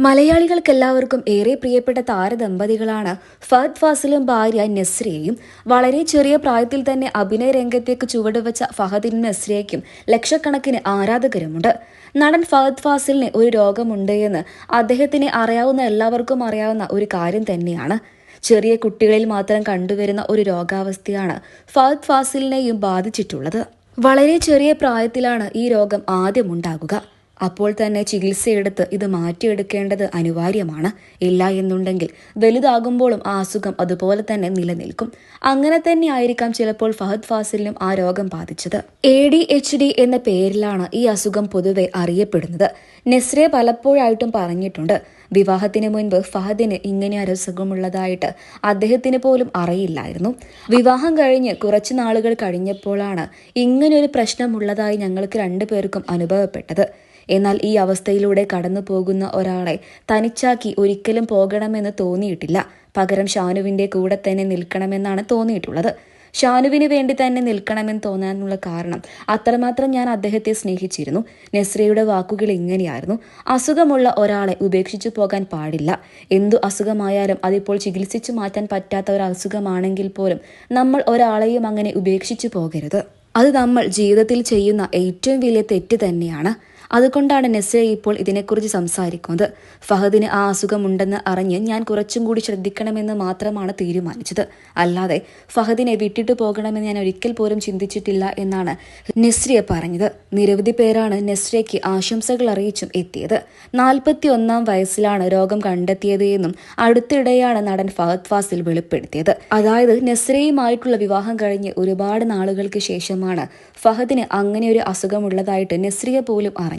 മലയാളികൾക്കെല്ലാവർക്കും ഏറെ പ്രിയപ്പെട്ട താരദമ്പതികളാണ് ഫഹദ് ഫാസിലും ഭാര്യ നസ്രിയയും. വളരെ ചെറിയ പ്രായത്തിൽ തന്നെ അഭിനയ രംഗത്തേക്ക് ചുവടുവച്ച ഫഹദിനും നെസ്രിയയ്ക്കും ലക്ഷക്കണക്കിന് ആരാധകരുമുണ്ട്. നടൻ ഫഹദ് ഫാസിലിന് ഒരു രോഗമുണ്ട് എന്ന് അദ്ദേഹത്തിന് അറിയാവുന്ന എല്ലാവർക്കും അറിയാവുന്ന ഒരു കാര്യം തന്നെയാണ്. ചെറിയ കുട്ടികളിൽ മാത്രം കണ്ടുവരുന്ന ഒരു രോഗാവസ്ഥയാണ് ഫഹദ് ഫാസിലിനെയും ബാധിച്ചിട്ടുള്ളത്. വളരെ ചെറിയ പ്രായത്തിലാണ് ഈ രോഗം ആദ്യമുണ്ടാകുക. അപ്പോൾ തന്നെ ചികിത്സയെടുത്ത് ഇത് മാറ്റിയെടുക്കേണ്ടത് അനിവാര്യമാണ്. ഇല്ല എന്നുണ്ടെങ്കിൽ വലുതാകുമ്പോഴും ആ അസുഖം അതുപോലെ തന്നെ നിലനിൽക്കും. അങ്ങനെ തന്നെ ആയിരിക്കാം ചിലപ്പോൾ ഫഹദ് ഫാസിലിനും ആ രോഗം ബാധിച്ചത്. എ ഡി എച്ച് ഡി എന്ന പേരിലാണ് ഈ അസുഖം പൊതുവെ അറിയപ്പെടുന്നത്. നെസ്രെ പലപ്പോഴായിട്ടും പറഞ്ഞിട്ടുണ്ട്. വിവാഹത്തിന് മുൻപ് ഫഹദിന് ഇങ്ങനെ അസുഖമുള്ളതായിട്ട് അദ്ദേഹത്തിന് പോലും അറിയില്ലായിരുന്നു. വിവാഹം കഴിഞ്ഞ് കുറച്ച് നാളുകൾ കഴിഞ്ഞപ്പോഴാണ് ഇങ്ങനൊരു പ്രശ്നമുള്ളതായി ഞങ്ങൾക്ക് രണ്ടുപേർക്കും അനുഭവപ്പെട്ടത്. എന്നാൽ ഈ അവസ്ഥയിലൂടെ കടന്നു പോകുന്ന ഒരാളെ തനിച്ചാക്കി ഒരിക്കലും പോകണമെന്ന് തോന്നിയിട്ടില്ല. പകരം ഷാനുവിന്റെ കൂടെ തന്നെ നിൽക്കണമെന്നാണ് തോന്നിയിട്ടുള്ളത്. ഷാനുവിന് വേണ്ടി തന്നെ നിൽക്കണമെന്ന് തോന്നാനുള്ള കാരണം അത്രമാത്രം ഞാൻ അദ്ദേഹത്തെ സ്നേഹിച്ചിരുന്നു. നെസ്രയുടെ വാക്കുകൾ ഇങ്ങനെയായിരുന്നു. അസുഖമുള്ള ഒരാളെ ഉപേക്ഷിച്ചു പോകാൻ പാടില്ല. എന്തു അസുഖമായാലും അതിപ്പോൾ ചികിത്സിച്ചു മാറ്റാൻ പറ്റാത്ത ഒരു അസുഖമാണെങ്കിൽ പോലും നമ്മൾ ഒരാളെയും അങ്ങനെ ഉപേക്ഷിച്ചു പോകരുത്. അത് നമ്മൾ ജീവിതത്തിൽ ചെയ്യുന്ന ഏറ്റവും വലിയ തെറ്റ് തന്നെയാണ്. അതുകൊണ്ടാണ് നെസ്സെ ഇപ്പോൾ ഇതിനെക്കുറിച്ച് സംസാരിക്കുന്നത്. ഫഹദിന് ആ അസുഖമുണ്ടെന്ന് അറിഞ്ഞ് ഞാൻ കുറച്ചും കൂടി ശ്രദ്ധിക്കണമെന്ന് മാത്രമാണ് തീരുമാനിച്ചത്. അല്ലാതെ ഫഹദിനെ വിട്ടിട്ട് പോകണമെന്ന് ഞാൻ ഒരിക്കൽ പോലും ചിന്തിച്ചിട്ടില്ല എന്നാണ് നെസ്രിയ പറഞ്ഞത്. നിരവധി പേരാണ് നെസ്രയ്ക്ക് ആശംസകൾ അറിയിച്ചും എത്തിയത്. നാൽപ്പത്തി ഒന്നാം വയസ്സിലാണ് രോഗം കണ്ടെത്തിയത് എന്നും അടുത്തിടെയാണ് നടൻ ഫഹദ് ഫാസിൽ വെളിപ്പെടുത്തിയത്. അതായത് നെസ്രയുമായിട്ടുള്ള വിവാഹം കഴിഞ്ഞ് ഒരുപാട് നാളുകൾക്ക് ശേഷമാണ് ഫഹദിന് അങ്ങനെ ഒരു അസുഖമുള്ളതായിട്ട് നെസ്രിയ പോലും അറിഞ്ഞത്.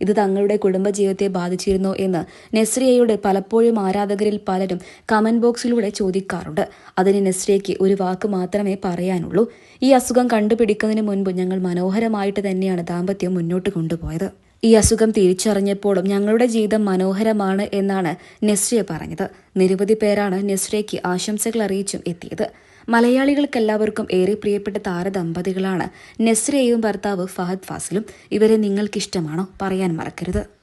ഇത് തങ്ങളുടെ കുടുംബജീവിതത്തെ ബാധിച്ചിരുന്നോ എന്ന് നെസ്രിയയുടെ പലപ്പോഴും ആരാധകരിൽ പലരും കമന്റ് ബോക്സിലൂടെ ചോദിക്കാറുണ്ട്. അതിന് നെസ്രിയയ്ക്ക് ഒരു വാക്ക് മാത്രമേ പറയാനുള്ളൂ. ഈ അസുഖം കണ്ടുപിടിക്കുന്നതിന് മുൻപ് ഞങ്ങൾ മനോഹരമായിട്ട് തന്നെയാണ് ദാമ്പത്യം മുന്നോട്ട് കൊണ്ടുപോയത്. ഈ അസുഖം തിരിച്ചറിഞ്ഞപ്പോഴും ഞങ്ങളുടെ ജീവിതം മനോഹരമാണ് എന്നാണ് നെസ്രിയ പറഞ്ഞത്. നിരവധി പേരാണ് നെസ്രിയയ്ക്ക് ആശംസകൾ അറിയിച്ചും എത്തിയത്. മലയാളികൾക്കെല്ലാവർക്കും ഏറെ പ്രിയപ്പെട്ട താരദമ്പതികളാണ് നെസ്രയും ഭർത്താവ് ഫഹദ് ഫാസിലും. ഇവരെ നിങ്ങൾക്കിഷ്ടമാണോ? പറയാൻ മറക്കരുത്.